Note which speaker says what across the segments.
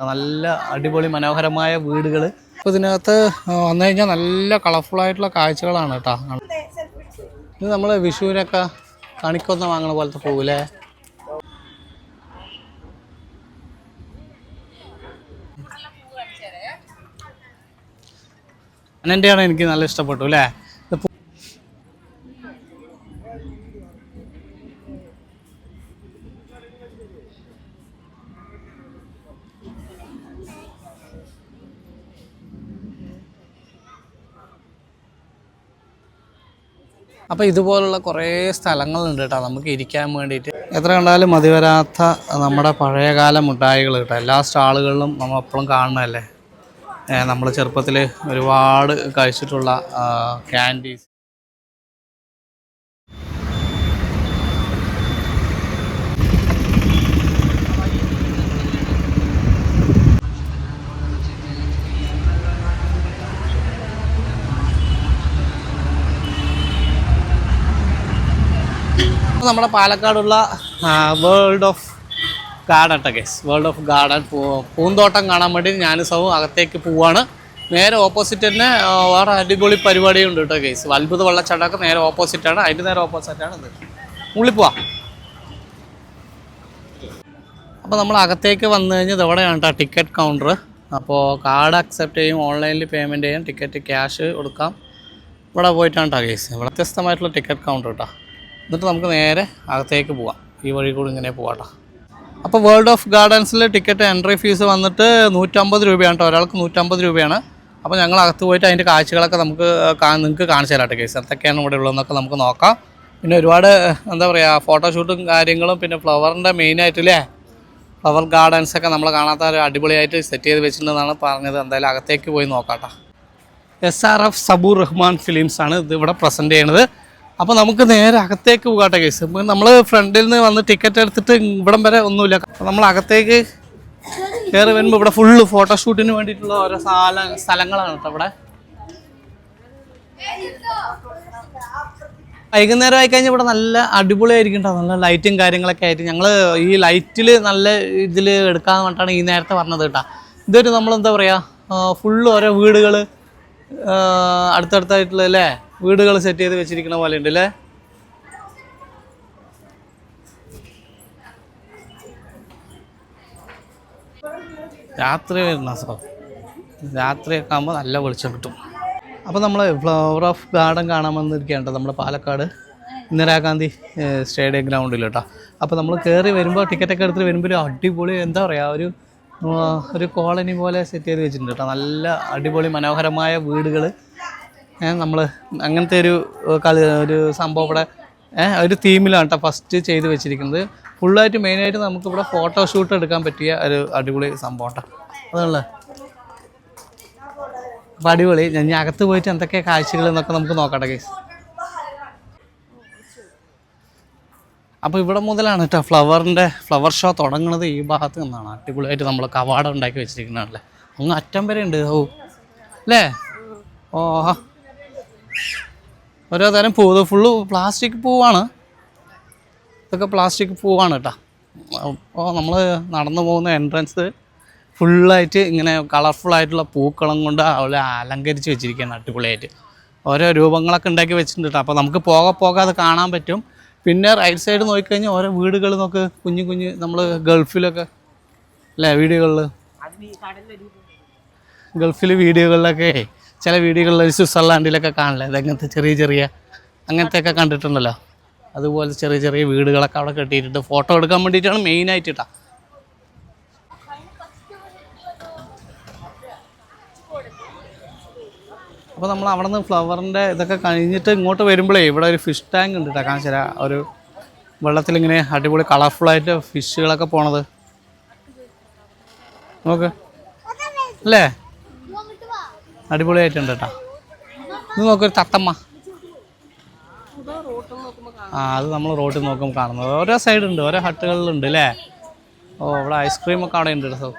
Speaker 1: നല്ല അടിപൊളി മനോഹരമായ വീടുകൾ അപ്പോൾ ഇതിനകത്ത് വന്നു കഴിഞ്ഞാൽ നല്ല കളർഫുൾ ആയിട്ടുള്ള കാഴ്ചകളാണ് കേട്ടോ. ഇത് നമ്മൾ വിഷുവിനൊക്കെ കണിക്കൊന്ന വാങ്ങണ പോലത്തെ പോകൂലേ അനന്റെയാണ് എനിക്ക് നല്ല ഇഷ്ടപ്പെട്ടു അല്ലേ? അപ്പോൾ ഇതുപോലുള്ള കുറേ സ്ഥലങ്ങളുണ്ട് കേട്ടോ നമുക്ക് ഇരിക്കാൻ വേണ്ടിയിട്ട്. എത്ര കണ്ടാലും മതി വരാത്ത നമ്മുടെ പഴയകാല മുട്ടായികൾ കേട്ടോ. എല്ലാ സ്റ്റാളുകളിലും നമ്മൾ എപ്പോഴും കാണണമല്ലേ നമ്മൾ ചെറുപ്പത്തിൽ ഒരുപാട് കഴിച്ചിട്ടുള്ള ക്യാൻഡീസ് നമ്മുടെ പാലക്കാടുള്ള വേൾഡ് ഓഫ് ഗാർഡൻ ടെക്കേസ് വേൾഡ് ഓഫ് ഗാർഡൻ പൂന്തോട്ടം കാണാൻ വേണ്ടി ഞാൻ സൗ അകത്തേക്ക് പോവാണ്. നേരെ ഓപ്പോസിറ്റ് തന്നെ വേറെ അടിപൊളി പരിപാടിയുണ്ട് കേട്ടോ കേസ് അത്ഭുത വെള്ളച്ചാട്ടമൊക്കെ നേരെ ഓപ്പോസിറ്റാണ് അതിന്റെ നേരെ ഓപ്പോസിറ്റാണ് ഇത്. ഉള്ളിൽ പോവാം. അപ്പോൾ നമ്മൾ അകത്തേക്ക് വന്നു കഴിഞ്ഞാൽ ഇവിടെയാണ് കേട്ടോ ടിക്കറ്റ് കൗണ്ടർ അപ്പോൾ കാർഡ് അക്സെപ്റ്റ് ചെയ്യും ഓൺലൈനിൽ പേയ്മെന്റ് ചെയ്യും ടിക്കറ്റ് ക്യാഷ് കൊടുക്കാം. ഇവിടെ പോയിട്ടാണ് കേട്ടോ കേസ് വ്യത്യസ്തമായിട്ടുള്ള ടിക്കറ്റ് കൗണ്ടർ കേട്ടോ എന്നിട്ട് നമുക്ക് നേരെ അകത്തേക്ക് പോവാം. ഈ വഴി കൂടി ഇങ്ങനെ പോവാട്ടോ. അപ്പോൾ വേൾഡ് ഓഫ് ഗാർഡൻസിൽ ടിക്കറ്റ് എൻട്രി ഫീസ് വന്നിട്ട് നൂറ്റമ്പത് രൂപയാണ് കേട്ടോ ഒരാൾക്ക് നൂറ്റമ്പത് രൂപയാണ്. അപ്പോൾ ഞങ്ങൾ അകത്ത് പോയിട്ട് അതിന്റെ കാഴ്ചകളൊക്കെ നമുക്ക് നിങ്ങൾക്ക് കാണിച്ചു തരാട്ടെ കേസ് എന്തൊക്കെയാണ് ഇവിടെ ഉള്ളതെന്നൊക്കെ നമുക്ക് നോക്കാം. പിന്നെ ഒരുപാട് എന്താ പറയുക ഫോട്ടോഷൂട്ടും കാര്യങ്ങളും പിന്നെ ഫ്ലവറിന്റെ മെയിനായിട്ടില്ലേ ഫ്ലവർ ഗാർഡൻസ് ഒക്കെ നമ്മൾ കാണാത്ത ഒരു അടിപൊളിയായിട്ട് സെറ്റ് ചെയ്ത് വെച്ചിട്ടുണ്ടെന്നാണ് പറഞ്ഞത്. എന്തായാലും അകത്തേക്ക് പോയി നോക്കാട്ടോ S R F Saboor Rahman films ആണ് ഇത് ഇവിടെ പ്രസന്റ് ചെയ്യണത് അപ്പോൾ നമുക്ക് നേരെ അകത്തേക്ക് പോകാട്ടെ കേസ് നമ്മൾ ഫ്രണ്ടിൽ നിന്ന് വന്ന് ടിക്കറ്റ് എടുത്തിട്ട് ഇവിടം വരെ ഒന്നുമില്ല. നമ്മൾ അകത്തേക്ക് കയറി വരുമ്പോൾ ഇവിടെ ഫുള്ള് ഫോട്ടോഷൂട്ടിന് വേണ്ടിയിട്ടുള്ള ഓരോ സ്ഥല സ്ഥലങ്ങളാണ് ഇവിടെ. വൈകുന്നേരം ആയി കഴിഞ്ഞാൽ ഇവിടെ നല്ല അടിപൊളിയായിരിക്കും കേട്ടോ നല്ല ലൈറ്റും കാര്യങ്ങളൊക്കെ ആയിട്ട്. ഞങ്ങൾ ഈ ലൈറ്റിൽ നല്ല ഇതിൽ എടുക്കാന്ന് പറഞ്ഞിട്ടാണ് ഈ നേരത്തെ പറഞ്ഞത് കേട്ടോ ഇതൊരു നമ്മളെന്താ പറയുക ഫുള്ള് ഓരോ വീടുകൾ അടുത്തടുത്തായിട്ടുള്ള അല്ലേ? വീടുകൾ സെറ്റ് ചെയ്ത് വെച്ചിരിക്കുന്ന പോലെ ഉണ്ട് അല്ലേ രാത്രി വരുന്ന സോ രാത്രിയൊക്കെ ആകുമ്പോൾ നല്ല വെളിച്ചം കിട്ടും. അപ്പോൾ നമ്മൾ ഫ്ലവർ ഓഫ് ഗാർഡൻ കാണാൻ വന്നിരിക്കുകയാണ് നമ്മുടെ പാലക്കാട് ഇന്ദിരാഗാന്ധി സ്റ്റേഡിയം ഗ്രൗണ്ടിൽ കേട്ടോ അപ്പോൾ നമ്മൾ കയറി വരുമ്പോൾ ടിക്കറ്റൊക്കെ എടുത്തിട്ട് വരുമ്പോൾ ഒരു അടിപൊളി എന്താ പറയുക ഒരു ഒരു കോളനി പോലെ സെറ്റ് ചെയ്ത് വെച്ചിട്ടുണ്ട് കേട്ടോ നല്ല അടിപൊളി മനോഹരമായ വീടുകൾ നമ്മൾ അങ്ങനത്തെ ഒരു കളി ഒരു സംഭവം ഇവിടെ ഒരു തീമിലാണ് കേട്ടോ ഫസ്റ്റ് ചെയ്ത് വെച്ചിരിക്കുന്നത്. ഫുള്ളായിട്ട് മെയിനായിട്ട് നമുക്കിവിടെ ഫോട്ടോ ഷൂട്ട് എടുക്കാൻ പറ്റിയ ഒരു അടിപൊളി സംഭവം കേട്ടോ അതാണല്ലേ? അപ്പോൾ അടിപൊളി. ഞാൻ അകത്ത് പോയിട്ട് എന്തൊക്കെ കാഴ്ചകൾ എന്നൊക്കെ നമുക്ക് നോക്കട്ടെ കേസ് അപ്പോൾ ഇവിടെ മുതലാണ് കേട്ടോ ഫ്ലവറിന്റെ ഫ്ലവർ ഷോ തുടങ്ങുന്നത് ഈ ഭാഗത്ത് നിന്നാണ്. അടിപൊളിയായിട്ട് നമ്മൾ കവാടം ഉണ്ടാക്കി വെച്ചിരിക്കുന്നതല്ലേ അങ്ങ് അറ്റം വരെ ഉണ്ട്. ഓ. അല്ലേ? ഓ. ഓരോ തരം പൂ. ഇത് ഫുള്ള് പ്ലാസ്റ്റിക് പൂവാണ്. ഇതൊക്കെ പ്ലാസ്റ്റിക് പൂവാണ് കേട്ടോ. അപ്പോൾ നമ്മൾ നടന്നു പോകുന്ന എൻട്രൻസ് ഫുള്ളായിട്ട് ഇങ്ങനെ കളർഫുൾ ആയിട്ടുള്ള പൂക്കളം കൊണ്ട് അവളെ അലങ്കരിച്ച് വെച്ചിരിക്കുകയാണ് അടിപൊളിയായിട്ട്. ഓരോ രൂപങ്ങളൊക്കെ ഉണ്ടാക്കി വെച്ചിട്ടുണ്ട് കേട്ടോ. അപ്പോൾ നമുക്ക് പോകെ പോകെ അത് കാണാൻ പറ്റും. പിന്നെ റൈറ്റ് സൈഡ് നോക്കിക്കഴിഞ്ഞാൽ ഓരോ വീടുകൾ നോക്ക് കുഞ്ഞു കുഞ്ഞ് നമ്മൾ ഗൾഫിലൊക്കെ അല്ലേ വീടുകളിൽ ഗൾഫിൽ വീഡിയോകളിലൊക്കെ ചില വീടുകളിൽ സ്വിറ്റ്സർലാൻഡിലൊക്കെ കാണില്ലേ? അതങ്ങനത്തെ ചെറിയ ചെറിയ അങ്ങനത്തെയൊക്കെ കണ്ടിട്ടുണ്ടല്ലോ. അതുപോലെ ചെറിയ ചെറിയ വീടുകളൊക്കെ അവിടെ കെട്ടിയിട്ടുണ്ട്. ഫോട്ടോ എടുക്കാൻ വേണ്ടിയിട്ടാണ് മെയിനായിട്ട് കേട്ടോ അപ്പോൾ നമ്മൾ അവിടെ നിന്ന് ഫ്ലവറിന്റെ ഇതൊക്കെ കഴിഞ്ഞിട്ട് ഇങ്ങോട്ട് വരുമ്പോഴേ ഇവിടെ ഒരു ഫിഷ് ടാങ്ക് ഉണ്ട് കേട്ടോ. കാണിച്ചു തരാം. ഒരു വെള്ളത്തിലിങ്ങനെ അടിപൊളി കളർഫുള്ളായിട്ട് ഫിഷുകളൊക്കെ പോണത്. നോക്ക്. അല്ലേ? അടിപൊളിയായിട്ടുണ്ട് കേട്ടോ. ഇത് നോക്കൊരു തത്തമ്മ. ആ അത് നമ്മൾ റോട്ടിൽ നോക്കുമ്പോൾ കാണുന്നത്. ഓരോ സൈഡുണ്ട് ഓരോ ഹട്ടുകളിലുണ്ട് അല്ലേ? ഓ ഇവിടെ ഐസ്ക്രീമൊക്കെ അവിടെ ഉണ്ട് കേട്ടോ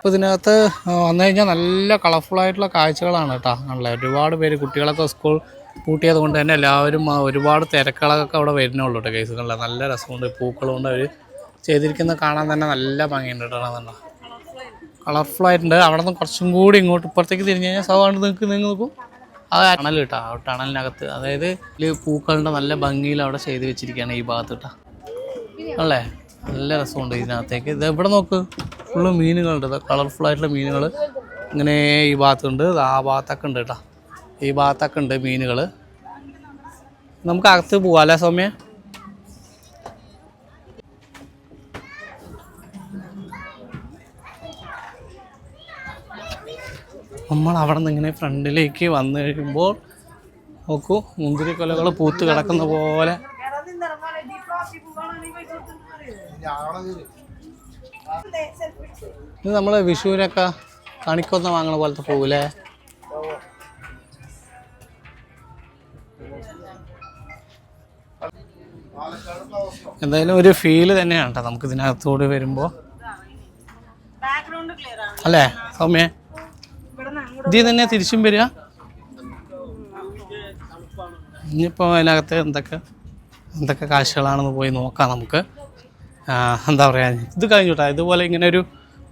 Speaker 1: അപ്പോൾ ഇതിനകത്ത് വന്നു കഴിഞ്ഞാൽ നല്ല കളർഫുൾ ആയിട്ടുള്ള കാഴ്ചകളാണ് കേട്ടോ ആണല്ലേ ഒരുപാട് പേര് കുട്ടികളൊക്കെ സ്കൂൾ പൂട്ടിയത് കൊണ്ട് തന്നെ എല്ലാവരും ഒരുപാട് തിരക്കുകളൊക്കെ അവിടെ വരുന്നുള്ളൂ കേട്ടോ കേസുകളിൽ നല്ല രസമുണ്ട്. പൂക്കളുണ്ട് കൊണ്ട് അവർ ചെയ്തിരിക്കുന്നത് കാണാൻ തന്നെ നല്ല ഭംഗിയുണ്ട് കേട്ടോ അതുണ്ടോ കളർഫുൾ ആയിട്ടുണ്ട്. അവിടെ നിന്ന് കുറച്ചും കൂടി ഇങ്ങോട്ട് ഇപ്പുറത്തേക്ക് തിരിഞ്ഞ് കഴിഞ്ഞാൽ സൗണ്ട് നിങ്ങൾക്ക് നിങ്ങൾ നോക്കും. അത് ടണൽ കേട്ടോ ആ ടണലിനകത്ത് അതായത് ഇതിൽ പൂക്കളുടെ നല്ല ഭംഗിയിൽ അവിടെ ചെയ്ത് വെച്ചിരിക്കുകയാണ് ഈ ഭാഗത്ത് കേട്ടോ. അല്ലേ? നല്ല രസമുണ്ട് ഇതിനകത്തേക്ക്. ഇത് എവിടെ നോക്ക്? ഫുള്ള് മീനുകളുണ്ട്. കളർഫുൾ ആയിട്ടുള്ള മീനുകൾ ഇങ്ങനെ ഈ ഭാഗത്തുണ്ട്. ആ ഭാഗത്തൊക്കെ ഉണ്ട് കേട്ടോ. ഈ ഭാഗത്തൊക്കെ ഉണ്ട് മീനുകൾ നമുക്ക് അകത്ത് പോവാം അല്ലേ സൗമ്യ? നമ്മൾ അവിടെ നിന്ന് ഇങ്ങനെ ഫ്രണ്ടിലേക്ക് വന്നു കഴിയുമ്പോൾ നോക്കൂ മുന്തിരി കൊലകൾ പൂത്ത് കിടക്കുന്ന പോലെ ഇത് നമ്മൾ വിഷുവിനൊക്കെ കണിക്കൊന്ന വാങ്ങണ പോലത്തെ പോകൂലേ എന്തായാലും ഒരു ഫീൽ തന്നെയാണ് കേട്ടോ നമുക്ക് ഇതിനകത്തോട്
Speaker 2: വരുമ്പോ.
Speaker 1: അല്ലേ സൗമ്യ? ഇതിൽ തന്നെ തിരിച്ചും വരിക? ഇനിയിപ്പോൾ അതിനകത്ത് എന്തൊക്കെ എന്തൊക്കെ കാഴ്ചകളാണെന്ന് പോയി നോക്കാം നമുക്ക്. എന്താ പറയുക ഇത് കഴിഞ്ഞുട്ടാ. ഇതുപോലെ ഇങ്ങനെ ഒരു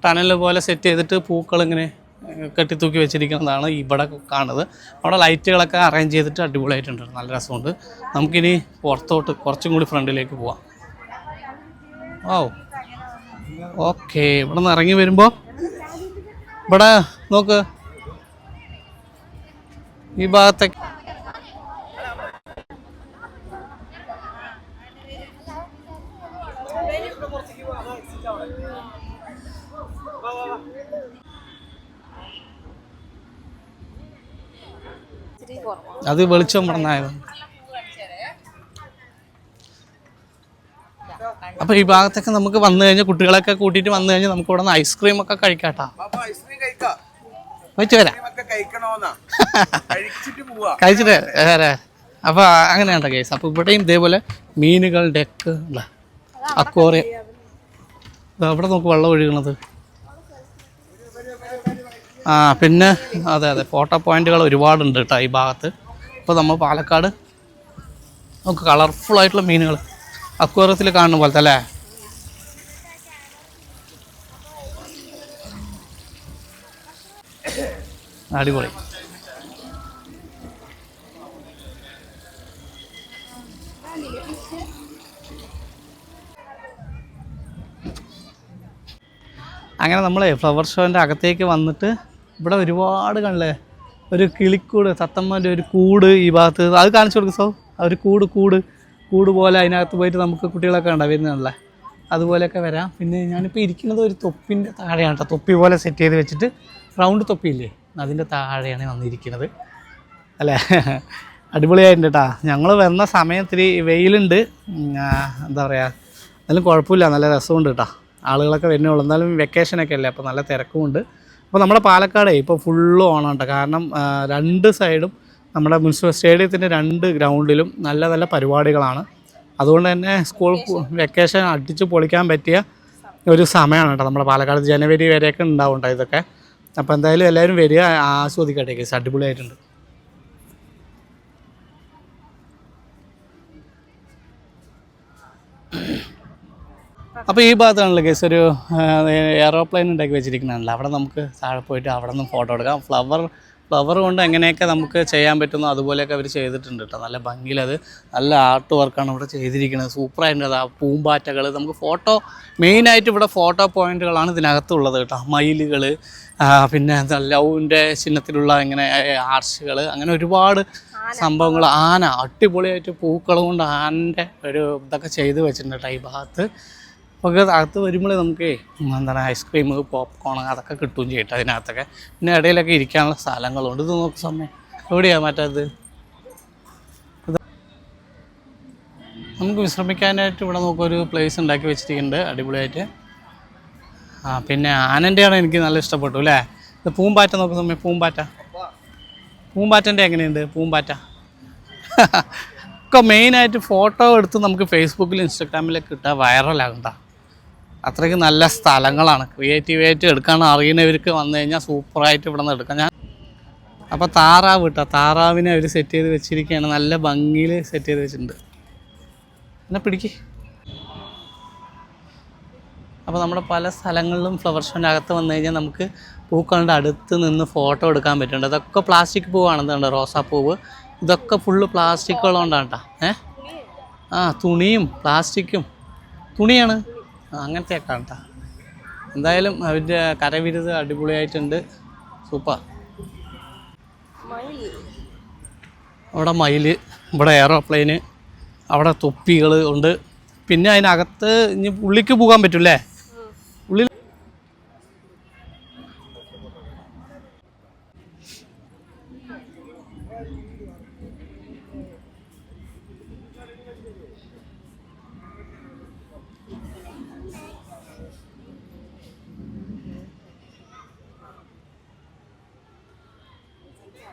Speaker 1: ടണൽ പോലെ സെറ്റ് ചെയ്തിട്ട് പൂക്കൾ ഇങ്ങനെ കെട്ടി കെട്ടിത്തൂക്കി വെച്ചിരിക്കുന്നതാണ് ഇവിടെ കാണുന്നത്. അവിടെ ലൈറ്റുകളൊക്കെ അറേഞ്ച് ചെയ്തിട്ട് അടിപൊളിയായിട്ടുണ്ട്. നല്ല രസമുണ്ട്. നമുക്കിനി പുറത്തോട്ട് കുറച്ചും കൂടി ഫ്രണ്ടിലേക്ക് പോവാം. ഓ ഓക്കെ ഇവിടെ നിന്ന് ഇറങ്ങി വരുമ്പോൾ ഇവിടെ നോക്ക്. ഈ ഭാഗത്തേക്ക് അത് വെളിച്ചം പറഞ്ഞായിരുന്നു. അപ്പൊ ഈ ഭാഗത്തൊക്കെ നമുക്ക് വന്നു കഴിഞ്ഞാൽ കുട്ടികളൊക്കെ കൂട്ടിയിട്ട് വന്നു കഴിഞ്ഞാൽ നമുക്ക് ഇവിടെ നിന്ന് ഐസ്ക്രീം ഒക്കെ കഴിക്കാട്ടാ.
Speaker 3: കഴിച്ചിട്ടേ കഴിക്കാം.
Speaker 1: വെച്ച് വരാം.
Speaker 3: ഒക്കെ കഴിച്ചിട്ട്
Speaker 1: വേറെ അപ്പൊ അങ്ങനെയാണ് കേസ് അപ്പൊ ഇവിടെയും ഇതേപോലെ മീനുകളുടെ ഡെക്ക് അക്വോറിയം അവിടെ നോക്ക് വെള്ളം ഒഴുകണത്. ആ പിന്നെ അതെ അതെ ഫോട്ടോ പോയിന്റുകൾ ഒരുപാടുണ്ട് കേട്ടോ ഈ ഭാഗത്ത്. ഇപ്പോൾ നമ്മൾ പാലക്കാട് നമുക്ക് കളർഫുൾ ആയിട്ടുള്ള മീനുകൾ അക്വേറിയത്തിൽ കാണുന്ന പോലത്തെ അല്ലേ? അടിപൊളി. അങ്ങനെ നമ്മൾ ഫ്ലവർ ഷോന്റെ അകത്തേക്ക് വന്നിട്ട് ഇവിടെ ഒരുപാട് കണ്ടില്ലേ? ഒരു കിളിക്കൂട് തത്തമ്മന്റെ ഒരു കൂട് ഈ ഭാഗത്ത്. അത് കാണിച്ചു കൊടുക്കും സോ. ഒരു കൂട് കൂട് കൂട് പോലെ അതിനകത്ത് പോയിട്ട് നമുക്ക് കുട്ടികളൊക്കെ ഉണ്ടാവും വരുന്നതല്ലേ അതുപോലെയൊക്കെ വരാം. പിന്നെ ഞാനിപ്പോൾ ഇരിക്കുന്നത് ഒരു തൊപ്പിന്റെ താഴെയാണ് കേട്ടോ. തൊപ്പി പോലെ സെറ്റ് ചെയ്ത് വെച്ചിട്ട് റൗണ്ട് തൊപ്പിയില്ലേ? അതിന്റെ താഴെയാണ് വന്നിരിക്കുന്നത്. അല്ലേ? അടിപൊളിയായിട്ടുണ്ട് കേട്ടോ. ഞങ്ങൾ വന്ന സമയം ഇത്തിരി വെയിലുണ്ട് എന്താ പറയുക എന്നാലും കുഴപ്പമില്ല. നല്ല രസമുണ്ട് കേട്ടോ. ആളുകളൊക്കെ വരുന്നുള്ളൂ എന്നാലും വെക്കേഷനൊക്കെ അല്ലേ? അപ്പോൾ നല്ല തിരക്കുമുണ്ട്. അപ്പോൾ നമ്മുടെ പാലക്കാട് ഇപ്പോൾ ഫുള്ള് ഓണം കേട്ടോ കാരണം രണ്ട് സൈഡും നമ്മുടെ മുനിസിപ്പൽ സ്റ്റേഡിയത്തിന്റെ രണ്ട് ഗ്രൗണ്ടിലും നല്ല നല്ല പരിപാടികളാണ്. അതുകൊണ്ട് തന്നെ സ്കൂൾ വെക്കേഷൻ അടിച്ച് പൊളിക്കാൻ പറ്റിയ ഒരു സമയമാണ് കേട്ടോ നമ്മുടെ പാലക്കാട് ജനുവരി വരെയൊക്കെ ഉണ്ടാവും ഇതൊക്കെ. അപ്പോൾ എന്തായാലും എല്ലാവരും വരിക ആസ്വദിക്കട്ടെ കേസ് അടിപൊളിയായിട്ടുണ്ട്. അപ്പോൾ ഈ ഭാഗത്താണല്ലോ കേസ് ഒരു എയറോപ്ലെയിൻ ഉണ്ടാക്കി വെച്ചിരിക്കുന്നതാണല്ലോ. അവിടെ നമുക്ക് താഴെ പോയിട്ട് അവിടെ നിന്ന് ഫോട്ടോ എടുക്കാം. ഫ്ലവർ ഫ്ലവർ കൊണ്ട് എങ്ങനെയൊക്കെ നമുക്ക് ചെയ്യാൻ പറ്റുന്നോ അതുപോലെയൊക്കെ അവർ ചെയ്തിട്ടുണ്ട് കേട്ടോ നല്ല ഭംഗിയിലത് നല്ല ആർട്ട് വർക്കാണ് ഇവിടെ ചെയ്തിരിക്കുന്നത്. സൂപ്പറായിട്ടുണ്ട് ആ പൂമ്പാറ്റകൾ നമുക്ക് ഫോട്ടോ മെയിനായിട്ട് ഇവിടെ ഫോട്ടോ പോയിന്റുകളാണ് ഇതിനകത്തുള്ളത് കേട്ടോ മയിലുകൾ പിന്നെ ലവിന്റെ ചിഹ്നത്തിലുള്ള ഇങ്ങനെ ആർച്ചുകൾ അങ്ങനെ ഒരുപാട് സംഭവങ്ങൾ. ആന അടിപൊളിയായിട്ട് പൂക്കൾ കൊണ്ട് ആനന്റെ ഒരു ഇതൊക്കെ ചെയ്ത് വെച്ചിട്ടുണ്ട് കേട്ടോ ഈ ഭാഗത്ത്. അപ്പോൾ അകത്ത് വരുമ്പോഴേ നമുക്ക് എന്താണ് ഐസ്ക്രീം പോപ്കോൺ അതൊക്കെ കിട്ടുകയും ചെയ്യട്ടെ അതിനകത്തൊക്കെ. പിന്നെ ഇടയിലൊക്കെ ഇരിക്കാനുള്ള സ്ഥലങ്ങളുണ്ട്. ഇത് നോക്ക് സമയം എവിടെയാണ് മറ്റേത്? നമുക്ക് വിശ്രമിക്കാനായിട്ട് ഇവിടെ നോക്കൊരു പ്ലേസ് ഉണ്ടാക്കി വെച്ചിരിക്കുന്നുണ്ട് അടിപൊളിയായിട്ട്. ആ പിന്നെ ആനന്റെയാണ് എനിക്ക് നല്ല ഇഷ്ടപ്പെട്ടു അല്ലേ? ഇത് പൂമ്പാറ്റ നോക്കുന്ന സമയം പൂമ്പാറ്റ. പൂമ്പാറ്റന്റെ എങ്ങനെയുണ്ട്? പൂമ്പാറ്റ. ഒക്കെ മെയിനായിട്ട് ഫോട്ടോ എടുത്ത് നമുക്ക് ഫേസ്ബുക്കിൽ ഇൻസ്റ്റാഗ്രാമിലൊക്കെ ഇട്ടാൽ വൈറലാകണ്ട അത്രയ്ക്ക് നല്ല സ്ഥലങ്ങളാണ്. ക്രിയേറ്റീവായിട്ട് എടുക്കാൻ അറിയുന്നവർക്ക് വന്നു കഴിഞ്ഞാൽ സൂപ്പറായിട്ട് ഇവിടെ നിന്ന് എടുക്കാം. ഞാൻ അപ്പോൾ താറാവ് കേട്ടോ. താറാവിനെ അവർ സെറ്റ് ചെയ്ത് വെച്ചിരിക്കുകയാണ്. നല്ല ഭംഗിയിൽ സെറ്റ് ചെയ്ത് വെച്ചിട്ടുണ്ട്. എന്നെ പിടിക്ക്. അപ്പോൾ നമ്മുടെ പല സ്ഥലങ്ങളിലും ഫ്ലവർ ഷോന്റെ അകത്ത് വന്നു കഴിഞ്ഞാൽ നമുക്ക് പൂക്കളുടെ അടുത്ത് നിന്ന് ഫോട്ടോ എടുക്കാൻ പറ്റുന്നുണ്ട്. അതൊക്കെ പ്ലാസ്റ്റിക് പൂവാണെന്ന് കണ്ടോ? റോസാപ്പൂവ് ഇതൊക്കെ ഫുള്ള് പ്ലാസ്റ്റിക്കുള്ളതുകൊണ്ടാണ് കേട്ടോ. ഏ? ആ തുണിയും പ്ലാസ്റ്റിക്കും തുണിയാണ്. ആ, അങ്ങനത്തെയൊക്കെ കേട്ടോ എന്തായാലും അവരുടെ കരവിരുത് അടിപൊളിയായിട്ടുണ്ട്. സൂപ്പർ. അവിടെ മയിൽ ഇവിടെ എയറോപ്ലെയിന് അവിടെ തൊപ്പികൾ ഉണ്ട്. പിന്നെ അതിനകത്ത് ഇനി ഉള്ളിക്ക് പോകാൻ പറ്റൂലേ ഉള്ളിൽ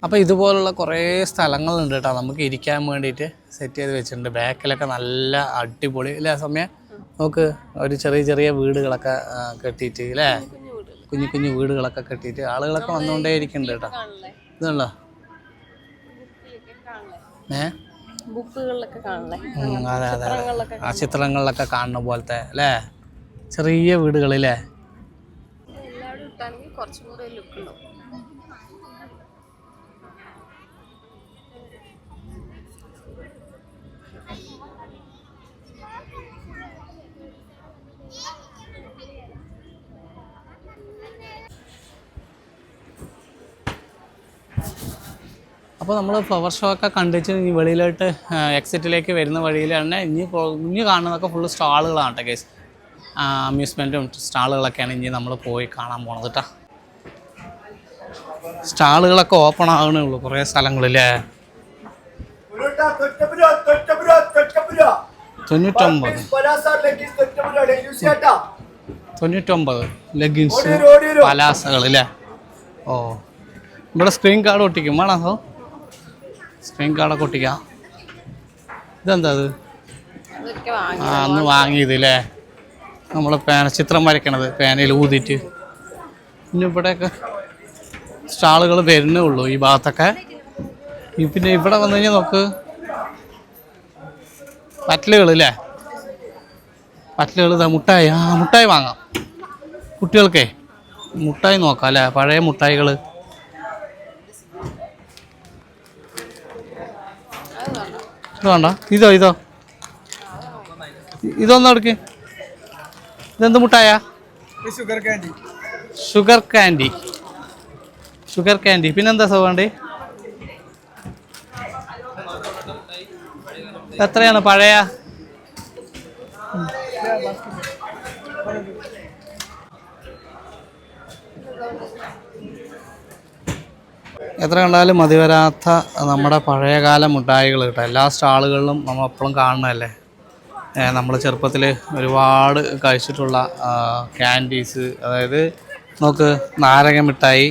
Speaker 1: അപ്പോൾ ഇതുപോലുള്ള കുറേ സ്ഥലങ്ങളുണ്ട് കേട്ടോ. നമുക്ക് ഇരിക്കാൻ വേണ്ടിയിട്ട് സെറ്റ് ചെയ്ത് വെച്ചിട്ടുണ്ട്. ബാക്കിലൊക്കെ നല്ല അടിപൊളി. അല്ലേ സമയം? നമുക്ക് ഒരു ചെറിയ ചെറിയ വീടുകളൊക്കെ കെട്ടിയിട്ട് അല്ലേ കുഞ്ഞു കുഞ്ഞു വീടുകളൊക്കെ കെട്ടിയിട്ട് ആളുകളൊക്കെ വന്നുകൊണ്ടേ ഇരിക്കുന്നുണ്ട് കേട്ടോ. ഇതുണ്ടോ? ഏ? അതെ അതെ ആ ചിത്രങ്ങളിലൊക്കെ കാണുന്ന പോലത്തെ അല്ലേ ചെറിയ വീടുകളില്ലേ
Speaker 2: എല്ലാവരും ഇട്ടാണെങ്കിൽ കുറച്ചും കൂടെ ലുക്ക് ഉണ്ടാവും
Speaker 1: അപ്പോൾ നമ്മൾ ഫ്ലവർ ഷോ ഒക്കെ കണ്ടിച്ച് ഇനി വെളിയിലോട്ട് എക്സിറ്റിലേക്ക് വരുന്ന വഴിയിലാണ് ഇനി ഇനി കാണുന്നതൊക്കെ ഫുള്ള് സ്റ്റാളുകളാണ് കേട്ടോ കേസ് അമ്യൂസ്മെന്റും സ്റ്റാളുകളൊക്കെയാണ് ഇനി നമ്മൾ പോയി കാണാൻ പോണത് കേട്ടോ സ്റ്റാളുകളൊക്കെ ഓപ്പൺ ആകണേ ഉള്ളൂ കുറേ സ്ഥലങ്ങളില്ലേ തൊണ്ണൂറ്റൊമ്പത്. തൊണ്ണൂറ്റൊമ്പത് ലെഗിൻസ്. പലാസകൾ അല്ലേ ഓ ഇവിടെ സ്ക്രീൻ കാർഡ് ഒട്ടിക്കും. വേണം? സോ സ്ക്രീൻ കാർഡൊക്കെ ഒട്ടിക്കാം. ഇതെന്താ അത്? ആ അന്ന് വാങ്ങിയത് അല്ലേ നമ്മൾ പേന ചിത്രം വരയ്ക്കണത് പേനയിൽ ഊതിയിട്ട്. പിന്നെ ഇവിടെയൊക്കെ സ്റ്റാളുകൾ വരുന്നേ ഉള്ളൂ ഈ ഭാഗത്തൊക്കെ. ഈ പിന്നെ ഇവിടെ വന്നു കഴിഞ്ഞാൽ നോക്ക്. പറ്റലുകൾ അല്ലേ പറ്റലുകൾ ഇതാ മുട്ടായി. ആ മുട്ടായി വാങ്ങാം. കുട്ടികൾക്കേ മുട്ടായി നോക്കാം അല്ലേ പഴയ മുട്ടായികൾ ഇത് വേണ്ട. ഇതോ ഇതോ. ഇതൊന്നും എടുക്ക്. ഇതെന്ത് മുട്ടായ?
Speaker 3: Sugar candy
Speaker 1: sugar candy sugar candy പിന്നെന്താ സോ വേണ്ടേ? എത്രയാണ് പഴയ? എത്ര കണ്ടാലും മതി വരാത്ത നമ്മുടെ പഴയകാല മിഠായികൾ കേട്ടോ. എല്ലാ സ്റ്റാളുകളിലും നമ്മൾ എപ്പോഴും കാണുന്നതല്ലേ? നമ്മൾ ചെറുപ്പത്തിൽ ഒരുപാട് കഴിച്ചിട്ടുള്ള ക്യാൻഡീസ് അതായത് നമുക്ക് നാരങ്ങ മിഠായി.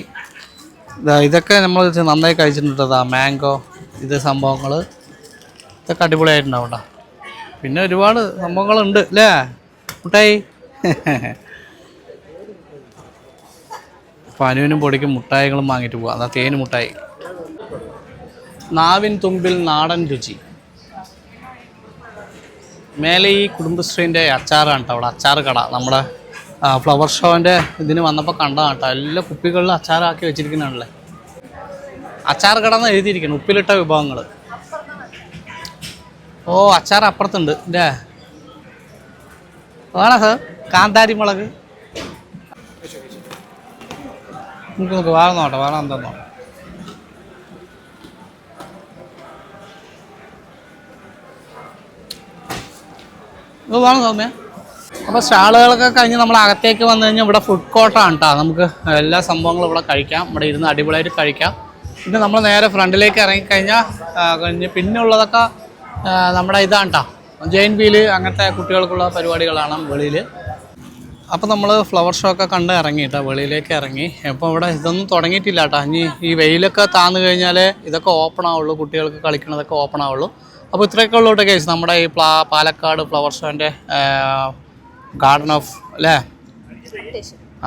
Speaker 1: ഇതാ ഇതൊക്കെ നമ്മൾ നന്നായി കഴിച്ചിട്ടുണ്ട് മാംഗോ ഇത് സംഭവങ്ങൾ ഇതൊക്കെ അടിപൊളിയായിട്ടുണ്ടാവും കേട്ടോ. പിന്നെ ഒരുപാട് സംഭവങ്ങളുണ്ട് അല്ലേ? മുട്ടായി അപ്പോൾ അനുവിനും പൊടിക്കും മുട്ടായികളും വാങ്ങിയിട്ട് പോവാം. അതാ തേൻ മുട്ടായി. നാവിൻ തുമ്പിൽ നാടൻ രുചി. മേലെ ഈ കുടുംബശ്രീന്റെ അച്ചാറാണ് കേട്ടോ അവിടെ അച്ചാർ കട. നമ്മുടെ ഫ്ലവർ ഷോന്റെ ഇതിന് വന്നപ്പോൾ കണ്ടതാണ് കേട്ടോ. എല്ലാ കുപ്പികളിലും അച്ചാറാക്കി വെച്ചിരിക്കുന്നതാണല്ലേ അച്ചാർ കട എന്ന് എഴുതിയിരിക്കണം ഉപ്പിലിട്ട വിഭവങ്ങൾ ഓ അച്ചാർ അപ്പുറത്തുണ്ട്. അല്ലേ വേണോ കാന്താരി മുളക് നമുക്ക് വേണം നോട്ടെ വേണം എന്തെന്നോ ഇത് വേണം സൗമ്യ. അപ്പോൾ സ്റ്റാളുകളൊക്കെ കഴിഞ്ഞ് നമ്മൾ അകത്തേക്ക് വന്നു കഴിഞ്ഞാൽ ഇവിടെ ഫുഡ് കോർട്ടാണ് കേട്ടോ നമുക്ക് എല്ലാ സംഭവങ്ങളും ഇവിടെ കഴിക്കാം. ഇവിടെ ഇരുന്ന് അടിപൊളിയായിട്ട് കഴിക്കാം. പിന്നെ നമ്മൾ നേരെ ഫ്രണ്ടിലേക്ക് ഇറങ്ങിക്കഴിഞ്ഞാൽ കഴിഞ്ഞ് പിന്നെ ഉള്ളതൊക്കെ ആ, നമ്മുടെ ഇതാണ് കേട്ടോ ജെയിൻ വീൽ അങ്ങനത്തെ കുട്ടികൾക്കുള്ള പരിപാടികളാണ് വെളിയിൽ അപ്പോൾ നമ്മൾ ഫ്ലവർ ഷോ ഒക്കെ കണ്ട് ഇറങ്ങി കേട്ടോ വെളിയിലേക്ക് ഇറങ്ങി. അപ്പോൾ ഇവിടെ ഇതൊന്നും തുടങ്ങിയിട്ടില്ല കേട്ടോ ഇനി ഈ വെയിലൊക്കെ താന്നു കഴിഞ്ഞാൽ ഇതൊക്കെ ഓപ്പൺ ആവുള്ളൂ കുട്ടികൾക്ക് കളിക്കണതൊക്കെ ഓപ്പൺ ആവുള്ളൂ. അപ്പോൾ ഇത്രയൊക്കെ ഉള്ളൂ കേട്ടോ കേസ് നമ്മുടെ ഈ പ്ലാ പാലക്കാട് ഫ്ലവർ ഷോന്റെ ഗാർഡൻ ഓഫ് അല്ലേ?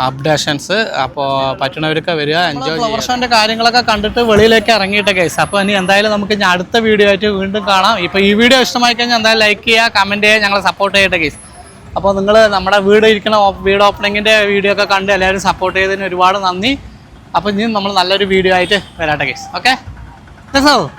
Speaker 1: അപ്ഡേഷൻസ് അപ്പോൾ പറ്റണവരൊക്കെ വരിക എൻജോയ് ഫ്ലവർ ഷോന്റെ കാര്യങ്ങളൊക്കെ കണ്ടിട്ട് വെളിയിലേക്ക് ഇറങ്ങിയിട്ട കേസ് അപ്പോൾ ഇനി എന്തായാലും നമുക്ക് ഇനി അടുത്ത വീഡിയോ ആയിട്ട് വീണ്ടും കാണാം. ഇപ്പോൾ ഈ വീഡിയോ ഇഷ്ടമായി കഴിഞ്ഞാൽ എന്തായാലും ലൈക്ക് ചെയ്യുക കമന്റ് ചെയ്യുക ഞങ്ങളെ സപ്പോർട്ട് ചെയ്യട്ടെ കേസ് അപ്പോൾ നിങ്ങൾ നമ്മുടെ വീട് ഇരിക്കണ വീട് ഓപ്പണിങ്ങിന്റെ വീഡിയോ ഒക്കെ കണ്ട് എല്ലാവരും സപ്പോർട്ട് ചെയ്തതിന് ഒരുപാട് നന്ദി. അപ്പോൾ ഇനി നമ്മൾ നല്ലൊരു വീഡിയോ ആയിട്ട് വരാട്ടെ കേസ് ഓക്കെ രസമാവും